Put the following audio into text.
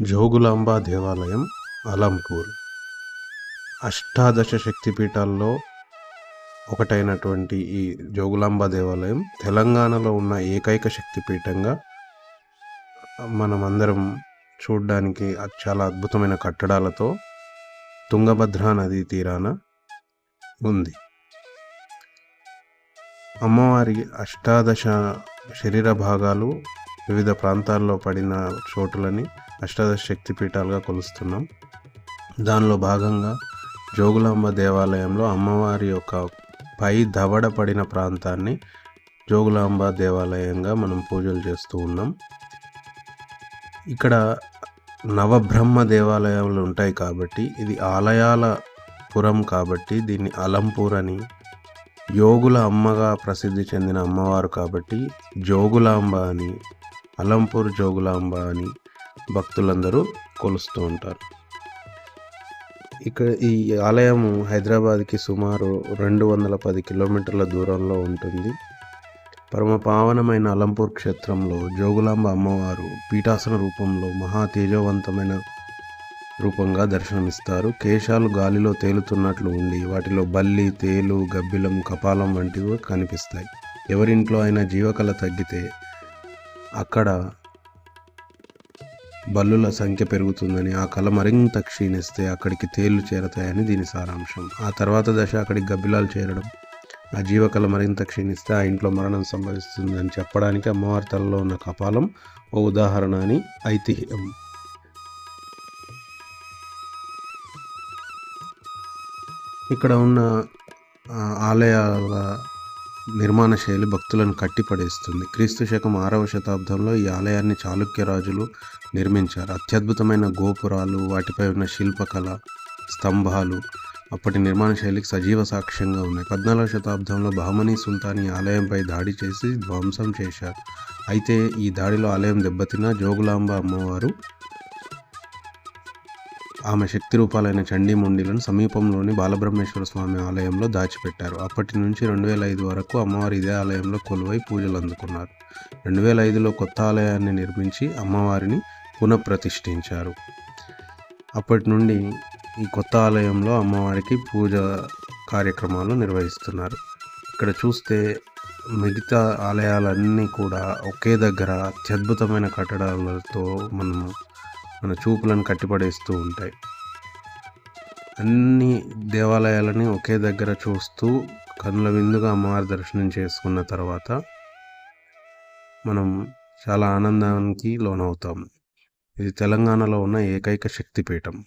జోగులాంబ దేవాలయం అలంపూర్. అష్టాదశ శక్తిపీఠాల్లో ఒకటైనటువంటి ఈ జోగులాంబ దేవాలయం తెలంగాణలో ఉన్న ఏకైక శక్తిపీఠంగా మనమందరం చూడడానికి చాలా అద్భుతమైన కట్టడాలతో తుంగభద్రా నదీ తీరాన ఉంది. అమ్మవారి అష్టాదశ శరీర భాగాలు వివిధ ప్రాంతాల్లో పడిన చోటులని అష్టాదశ శక్తిపీఠాలుగా కొలుస్తున్నాం. దానిలో భాగంగా జోగులాంబ దేవాలయంలో అమ్మవారి యొక్క పై దవడ పడిన ప్రాంతాన్ని జోగులాంబ దేవాలయంగా మనం పూజలు చేస్తూ ఉన్నాం. ఇక్కడ నవబ్రహ్మ దేవాలయాలు ఉంటాయి కాబట్టి ఇది ఆలయాల పురం కాబట్టి దీన్ని అలంపూర్ అని యోగుల అమ్మగా ప్రసిద్ధి చెందిన అమ్మవారు కాబట్టి జోగులాంబ అని అలంపూర్ జోగులాంబ అని భక్తులందరూ కొలుస్తూ ఉంటారు. ఇక్కడ ఈ ఆలయం హైదరాబాద్కి సుమారు రెండు వందల పది కిలోమీటర్ల దూరంలో ఉంటుంది. పరమ పావనమైన అలంపూర్ క్షేత్రంలో జోగులాంబ అమ్మవారు పీఠాసన రూపంలో మహా తేజవంతమైన రూపంగా దర్శనమిస్తారు. కేశాలు గాలిలో తేలుతున్నట్లు ఉండి వాటిలో బల్లి తేలు గబ్బిలం కపాలం వంటివి కనిపిస్తాయి. ఎవరింట్లో అయినా జీవకళ తగ్గితే అక్కడ బల్లుల సంఖ్య పెరుగుతుందని ఆ కళ మరింత క్షీణిస్తే అక్కడికి తేళ్ళు చేరతాయని దీని సారాంశం. ఆ తర్వాత దశ అక్కడికి గబ్బిలాలు చేరడం. ఆ జీవకళ మరింత క్షీణిస్తే ఆ ఇంట్లో మరణం సంభవిస్తుందని చెప్పడానికి అమ్మవారి తలలో ఉన్న కపాలం ఓ ఉదాహరణ అని ఐతిహ్యం. ఇక్కడ ఉన్న ఆలయాల నిర్మాణ శైలి భక్తులను కట్టిపడేస్తుంది. క్రీస్తు శకం ఆరవ శతాబ్దంలో ఈ ఆలయాన్ని చాళుక్య రాజులు నిర్మించారు. అత్యద్భుతమైన గోపురాలు వాటిపై ఉన్న శిల్పకళ స్తంభాలు అప్పటి నిర్మాణ శైలికి సజీవ సాక్ష్యంగా ఉన్నాయి. పద్నాలుగవ శతాబ్దంలో బహమనీ సుల్తాన్ ఈ ఆలయంపై దాడి చేసి ధ్వంసం చేశారు. అయితే ఈ దాడిలో ఆలయం దెబ్బతిన్న జోగులాంబ అమ్మవారు ఆమె శక్తి రూపాలైన చండీ ముండిలను సమీపంలోని బాలబ్రహ్మేశ్వర స్వామి ఆలయంలో దాచిపెట్టారు. అప్పటి నుంచి రెండు వేల ఐదు వరకు అమ్మవారు ఇదే ఆలయంలో కొలువై పూజలు అందుకున్నారు. రెండు వేల ఐదులో కొత్త ఆలయాన్ని నిర్మించి అమ్మవారిని పునఃప్రతిష్ఠించారు. అప్పటి నుండి ఈ కొత్త ఆలయంలో అమ్మవారికి పూజ కార్యక్రమాలు నిర్వహిస్తున్నారు. ఇక్కడ చూస్తే మిగతా ఆలయాలన్నీ కూడా ఒకే దగ్గర అత్యద్భుతమైన కట్టడాలతో మనము మన చూపులను కట్టిపడేస్తూ ఉంటాయి. అన్ని దేవాలయాలని ఒకే దగ్గర చూస్తూ కనుల విందుగా అమ్మవారి దర్శనం చేసుకున్న తర్వాత మనం చాలా ఆనందానికి లోనవుతాం. ఇది తెలంగాణలో ఉన్న ఏకైక శక్తిపీఠం.